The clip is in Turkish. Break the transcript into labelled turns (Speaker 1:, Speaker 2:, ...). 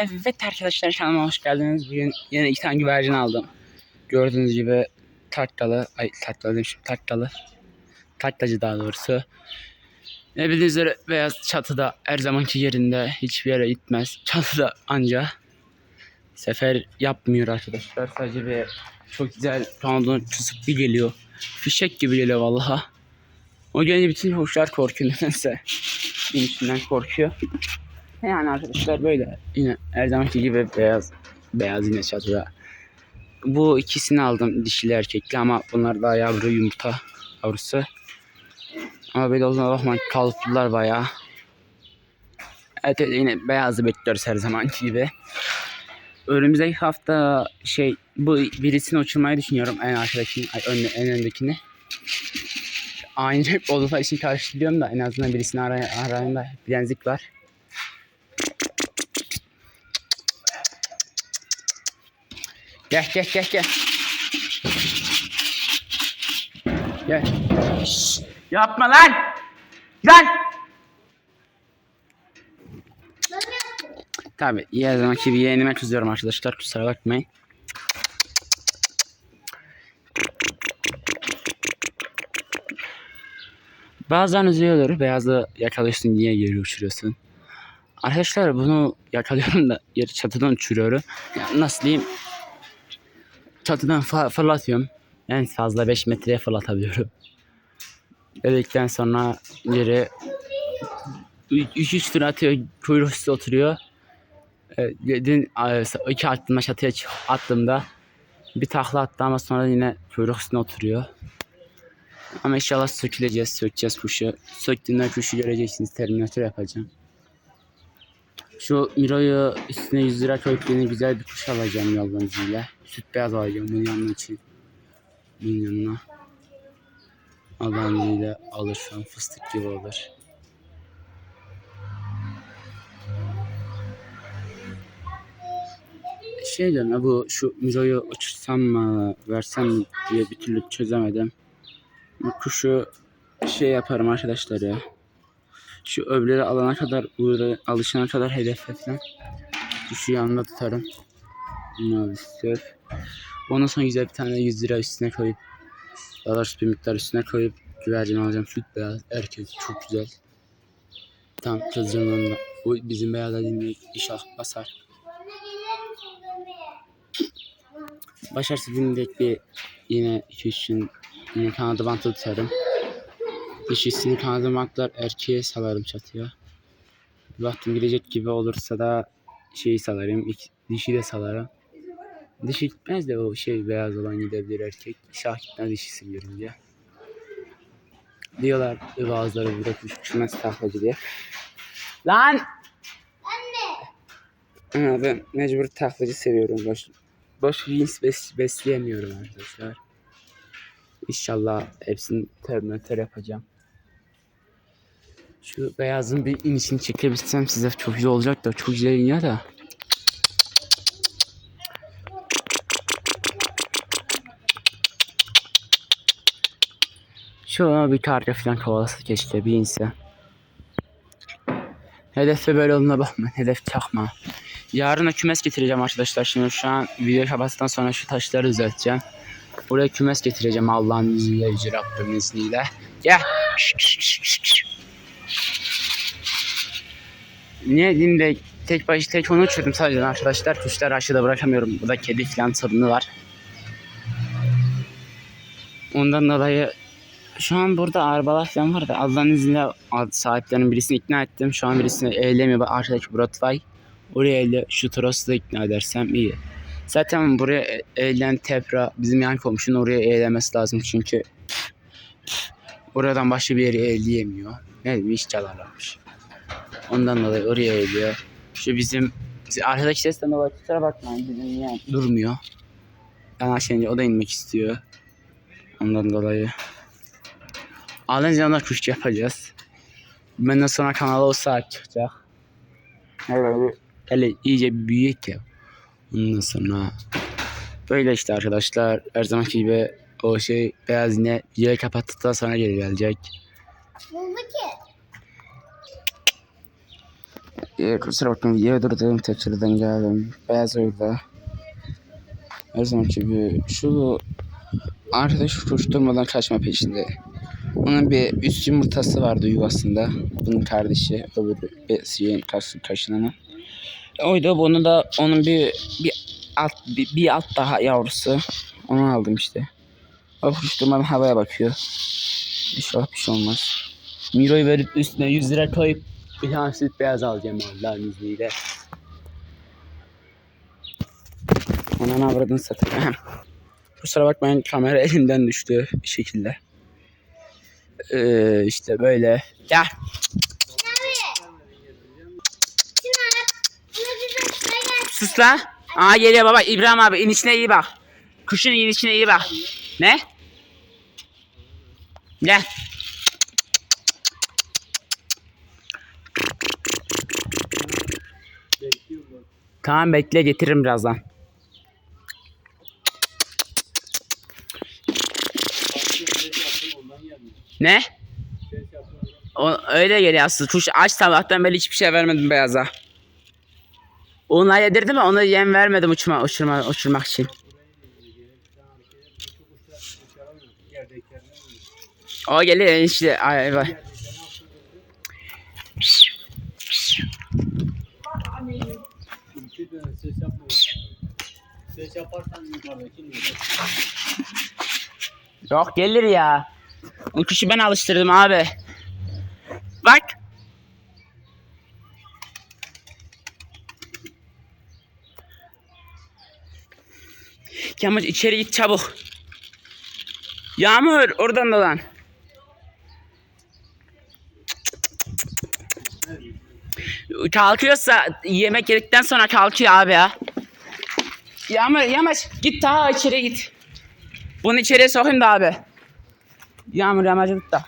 Speaker 1: Evet arkadaşlar kanalıma hoş geldiniz. Bugün yine iki tane güvercin aldım. Gördüğünüz gibi taklalı, ay taklalı demişim, taklalı. Taklacı daha doğrusu. Ne bildiğiniz üzere beyaz çatıda her zamanki yerinde hiçbir yere gitmez. Çatıda anca sefer yapmıyor arkadaşlar. Sadece bir çok güzel kanadını kısıp bir geliyor. Fişek gibi geliyor vallaha. O gelince bütün kuşlar korkuyor nedense. İçinden korkuyor. Yani arkadaşlar böyle yine her zamanki gibi beyaz beyaz yine çatıda. Bu ikisini aldım dişili erkekli ama bunlar daha yavru yumurta yavrusu. Ama böyle olduğuna bakmayın kalıplılar bayağı. Evet evet, yine beyazı bekliyoruz her zamanki gibi. Önümüzdeki hafta şey bu birisini uçurmayı düşünüyorum en arkadakini, önde, en öndekini. Aynı olduğu için karşılıyorum da en azından birisini aray arayında bilenzik var. Gel gel gel gel. Gel. Şşş, yapma lan. Lan. Tabi her zamanki gibi yeğenime kızıyorum arkadaşlar kusura bakmayın. Bazen üzüyorlar. Beyazı yakalıyorsun niye geri uçuruyorsun? Arkadaşlar bunu yakalıyorum da yeri çatıdan uçuruyorum. Ya nasıl diyeyim? Çatıdan fırlatıyorum. En fazla 5 metreye fırlatabiliyorum. Dedikten sonra yeri 3-3 tur atıyor. Kuyruğu oturuyor. E, Dün iki attığımda çatıya attığımda bir takla attı ama sonra yine kuyruk oturuyor. Ama inşallah söküleceğiz, sökeceğiz kuşu. Söktüğümde kuşu göreceksiniz, terminatör yapacağım. Şu Miro'yu üstüne 100 lira koyup yeni güzel bir kuş alacağım izniyle. Süt beyaz alacağım bunun yanına için. Bunun yanına. İzniyle alır fıstık gibi olur. Şey diyorum bu şu Miro'yu uçursam mı versem mi diye bir türlü çözemedim. Bu kuşu şey yaparım arkadaşlar ya. Şu öbürleri alana kadar uğra alışana kadar hedefe falan. Kuşu yanında tutarım. İstiyor. Ondan sonra güzel bir tane 100 lira üstüne koyup daha doğrusu bir miktar üstüne koyup güvercin alacağım. Süt beyaz erkek çok güzel. Tam kızcığımdan da. Bu bizim beyaz dediğimiz inşallah basar. Başarısız dinleyecek bir yine 2-3 gün yine kanadı bantı tutarım. Dişisini kanadı bantlar erkeğe salarım çatıya. Bir baktım gidecek gibi olursa da şeyi salarım. Dişi de salarım. Dişi gitmez de o şey beyaz olan gidebilir erkek. Şah gitmez dişisi görünce. Diyorlar bazıları burada uçmaz taklacı diye. Lan! Ama ben mecbur taklacı seviyorum. Boş, boş cins bes, besleyemiyorum arkadaşlar. İnşallah hepsini terminatör yapacağım. Şu beyazın bir inişini çekebilsem size çok güzel olacak da çok güzel iniyor da. Şu bir karga falan kovalası keşke bir inse. Hedefe böyle olduğuna bakma. Hedef çakma. Yarın kümes getireceğim arkadaşlar. Şimdi şu an video kapattıktan sonra şu taşları düzelteceğim. Buraya kümes getireceğim Allah'ın izniyle, Yüce Rabbimin izniyle. Gel. Niye diyeyim de tek baş tek onu uçurdum sadece arkadaşlar. Kuşları aşağıda bırakamıyorum. Burada kedi falan sorunu var. Ondan dolayı şu an burada arabalar falan var da Allah'ın izniyle sahiplerinin birisini ikna ettim. Şu an birisini eylemiyor. Arkadaki Broadway. Oraya eyle şu Toros'u da ikna edersem iyi. Zaten buraya e- eğlen Tepra bizim yan komşunun oraya eğlemesi lazım çünkü oradan başka bir yeri eğleyemiyor. Ne bileyim iş çalarlarmış. Ondan dolayı oraya eğiliyor. Şu bizim arkadaki sesten dolayı kusura bakmayın bizim yani durmuyor. Ben aşağıya o da inmek istiyor. Ondan dolayı. Ona kuş yapacağız. Benden sonra kanala o saat çıkacak. Evet. Hele iyice büyük ya. Ondan sonra böyle işte arkadaşlar. Her zamanki gibi o şey beyaz yine videoyu kapattıktan sonra geri gelecek.
Speaker 2: Buldu ki.
Speaker 1: Ee, kusura bakmayın videoya durdum tekrardan geldim. Beyaz orada. Her zamanki gibi şu arkadaş koşturmadan kaçma peşinde. Onun bir üst yumurtası vardı yuvasında. Bunun kardeşi öbürü bir şeyin karşı kaşınanı. Oydu bunu da onun bir bir alt bir, bir alt daha yavrusu. Onu aldım işte. O koşturmadan havaya bakıyor. İnşallah bir şey olmaz. Miro'yu verip üstüne 100 lira koyup bir tane süt alacağım Allah'ın izniyle. Ananı avradını satayım. Kusura bakmayın kamera elimden düştü bir şekilde. Ee, işte böyle. Ya sus la. Aa geliyor baba İbrahim abi inişine iyi bak. Kuşun inişine iyi bak. Ne? Gel. Tamam bekle getiririm birazdan. Ne? O, öyle geliyor aslında. Kuş aç sabahtan beri hiçbir şey vermedim beyaza. Onunla yedirdim mi? Ona yem vermedim uçma, uçurma, uçurmak için. O geliyor işte. Ay, ay.
Speaker 2: İki tane ses yapma. Ses yaparsan yukarıdaki ne?
Speaker 1: Yok gelir ya. O kuşu ben alıştırdım abi. Bak. Yağmur içeri git çabuk. Yağmur oradan da Kalkıyorsa yemek yedikten sonra kalkıyor abi ya. Yağmur yamaç git daha içeri git. Bunu içeriye sokayım da abi. Yağmur yamacı tut da.